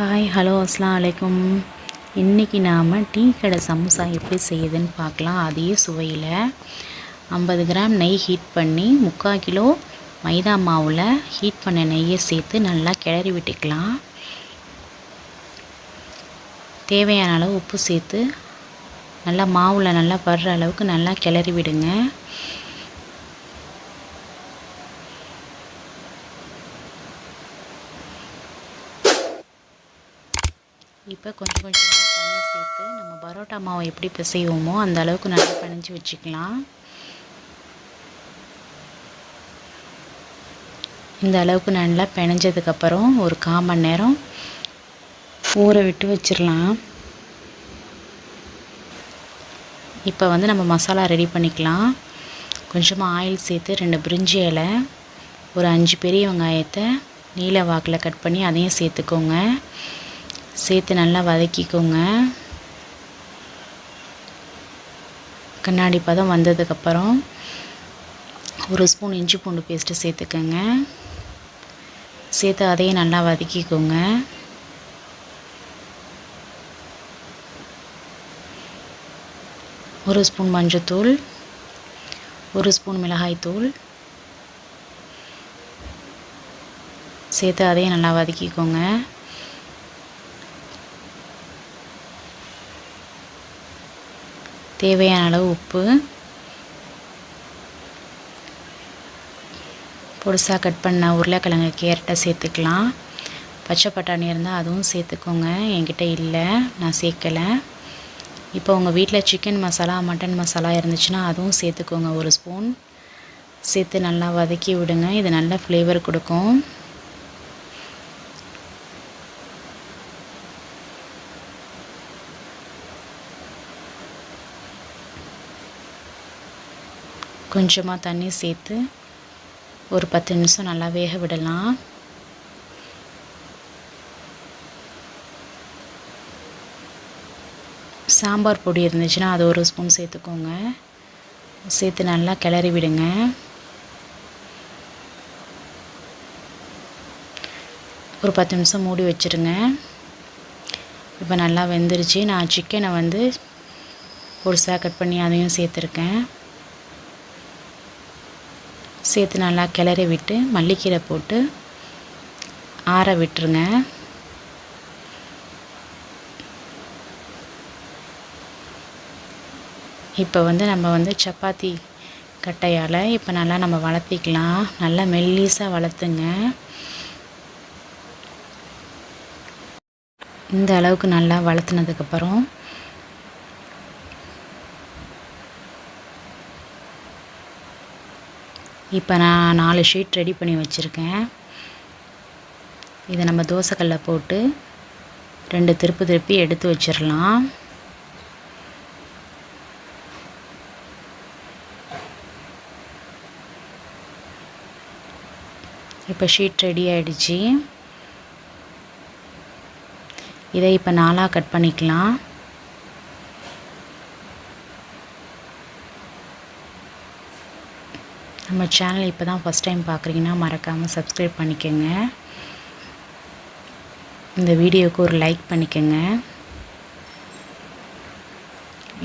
Hi hello அஸ்லாம் வலைக்கும் இன்றைக்கி நாம் டீ கடை சமோசா எப்படி செய்யுதுன்னு பார்க்கலாம். அதே சுவையில் ஐம்பது கிராம் நெய் ஹீட் பண்ணி முக்கால் கிலோ மைதா மாவில் ஹீட் பண்ண நெய்யை சேர்த்து நல்லா கிளறி விட்டுக்கலாம். தேவையான அளவு உப்பு சேர்த்து நல்லா மாவில் நல்லா படுற அளவுக்கு நல்லா கிளறி விடுங்க. இப்போ கொஞ்சம் கொஞ்சமாக தண்ணி சேர்த்து நம்ம பரோட்டா மாவை எப்படி பிசைவோமோ அந்த அளவுக்கு நல்லா பிணைஞ்சி வச்சுக்கலாம். இந்த அளவுக்கு நல்லா பிணைஞ்சதுக்கப்புறம் ஒரு கால் மணி நேரம் ஊற விட்டு வச்சிடலாம். இப்போ வந்து நம்ம மசாலா ரெடி பண்ணிக்கலாம். கொஞ்சமாக ஆயில் சேர்த்து ரெண்டு பிரிஞ்சி இலை ஒரு அஞ்சு பெரிய வெங்காயத்தை நீல வாக்கில் கட் பண்ணி அதையும் சேர்த்துக்கோங்க. சேர்த்து நல்லா வதக்கிக்கோங்க. கண்ணாடி பதம் வந்ததுக்கப்புறம் ஒரு ஸ்பூன் இஞ்சி பூண்டு பேஸ்ட்டு சேர்த்துக்கோங்க. சேர்த்து அதையும் நல்லா வதக்கிக்கோங்க. ஒரு ஸ்பூன் மஞ்சத்தூள் ஒரு ஸ்பூன் மிளகாய்த்தூள் சேர்த்து அதையும் நல்லா வதக்கிக்கோங்க. தேவையான அளவு உப்பு. பொடிசாக கட் பண்ண உருளைக்கிழங்கு கேரட்டை சேர்த்துக்கலாம். பச்சை பட்டாணி இருந்தால் அதுவும் சேர்த்துக்கோங்க. என்கிட்ட இல்லை நான் சேர்க்கலை. இப்போ உங்கள் வீட்டில் சிக்கன் மசாலா மட்டன் மசாலா இருந்துச்சுன்னா அதுவும் சேர்த்துக்கோங்க ஒரு ஸ்பூன் சேர்த்து நல்லா வதக்கி விடுங்க. இது நல்ல ஃப்ளேவர் கொடுக்கும். கொஞ்சமாக தண்ணி சேர்த்து ஒரு பத்து நிமிஷம் நல்லா வேக விடலாம். சாம்பார் பொடி இருந்துச்சுன்னா அது ஒரு ஸ்பூன் சேர்த்துக்கோங்க. சேர்த்து நல்லா கிளறி விடுங்க. ஒரு பத்து நிமிஷம் மூடி வச்சுருங்க. இப்போ நல்லா வெந்துருச்சு. நான் சிக்கனை வந்து பொருசாக கட் பண்ணி அதையும் சேர்த்துருக்கேன். சேர்த்து நல்லா கிளறி விட்டு மல்லிக்கீரை போட்டு ஆற விட்டுருங்க. இப்போ வந்து நம்ம வந்து சப்பாத்தி கட்டையால் இப்போ நல்லா நம்ம வளர்த்திக்கலாம். நல்லா மெல்லிஸாக வளர்த்துங்க. இந்த அளவுக்கு நல்லா வளர்த்துனதுக்கப்புறம் இப்போ நான் நாலு ஷீட் ரெடி பண்ணி வச்சுருக்கேன். இதை நம்ம தோசைக்கல்ல போட்டு ரெண்டு திருப்பு திருப்பி எடுத்து வச்சிடலாம் இப்போ ஷீட் ரெடி ஆகிடுச்சி இதை இப்போ நாலாக கட் பண்ணிக்கலாம். நம்ம சேனல் இப்போ தான் ஃபஸ்ட் டைம் பார்க்குறீங்கன்னா மறக்காமல் சப்ஸ்கிரைப் பண்ணிக்கோங்க. இந்த வீடியோவுக்கு ஒரு லைக் பண்ணிக்கோங்க.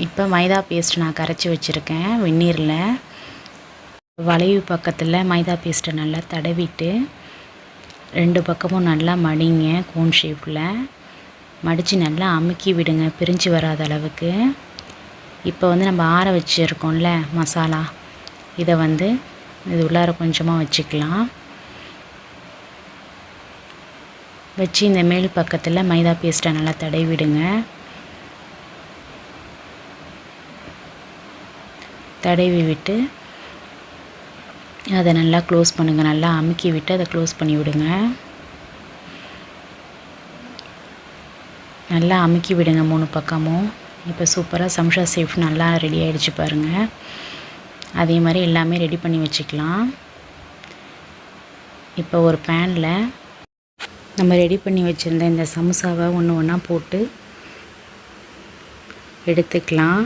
இப்போ மைதா பேஸ்ட் நான் கரைச்சி வச்சுருக்கேன் வெந்நீரில். வளைவு பக்கத்தில் மைதா பேஸ்ட்டை நல்லா தடவிட்டு ரெண்டு பக்கமும் நல்லா மடிங்க கோன் ஷேப்பில் மடித்து நல்லா அமுக்கி விடுங்க பிரிஞ்சு வராத அளவுக்கு. இப்போ வந்து நம்ம ஆற வச்சுருக்கோம்ல மசாலா. இதை வந்து இது உள்ளார கொஞ்சமாக வச்சுக்கலாம். வச்சு இந்த மேல் பக்கத்தில் மைதா பேஸ்ட்டை நல்லா தடவி விடுங்க தடவி விட்டு அதை நல்லா க்ளோஸ் பண்ணுங்கள் நல்லா அமுக்கி விட்டு அதை க்ளோஸ் பண்ணி விடுங்க. நல்லா அமுக்கி விடுங்க மூணு பக்கமும். இப்போ சூப்பராக சம்ஷா சேஃப் நல்லா ரெடி ஆகிடுச்சு பாருங்கள் அதே மாதிரி எல்லாமே ரெடி பண்ணி வச்சுக்கலாம். இப்போ ஒரு பேனில் நம்ம ரெடி பண்ணி வச்சுருந்த இந்த சமோசாவை ஒன்று ஒன்றா போட்டு எடுத்துக்கலாம்.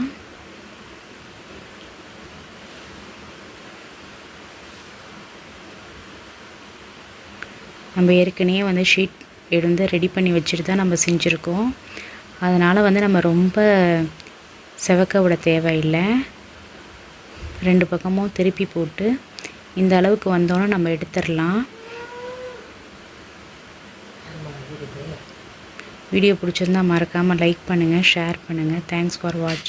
நம்ம ஏற்கனவே வந்து ஷீட் இருந்து ரெடி பண்ணி வச்சுட்டு தான் நம்ம செஞ்சுருக்கோம். அதனால் வந்து நம்ம ரொம்ப செவக்க விட தேவையில்லை. ரெண்டு பக்கமும் திருப்பி போட்டு இந்த அளவுக்கு வந்தோன்னே நம்ம எடுத்துடலாம். வீடியோ பிடிச்சிருந்தா மறக்காமல் லைக் பண்ணுங்கள் ஷேர் பண்ணுங்கள் தேங்க்ஸ் ஃபார் வாட்ச்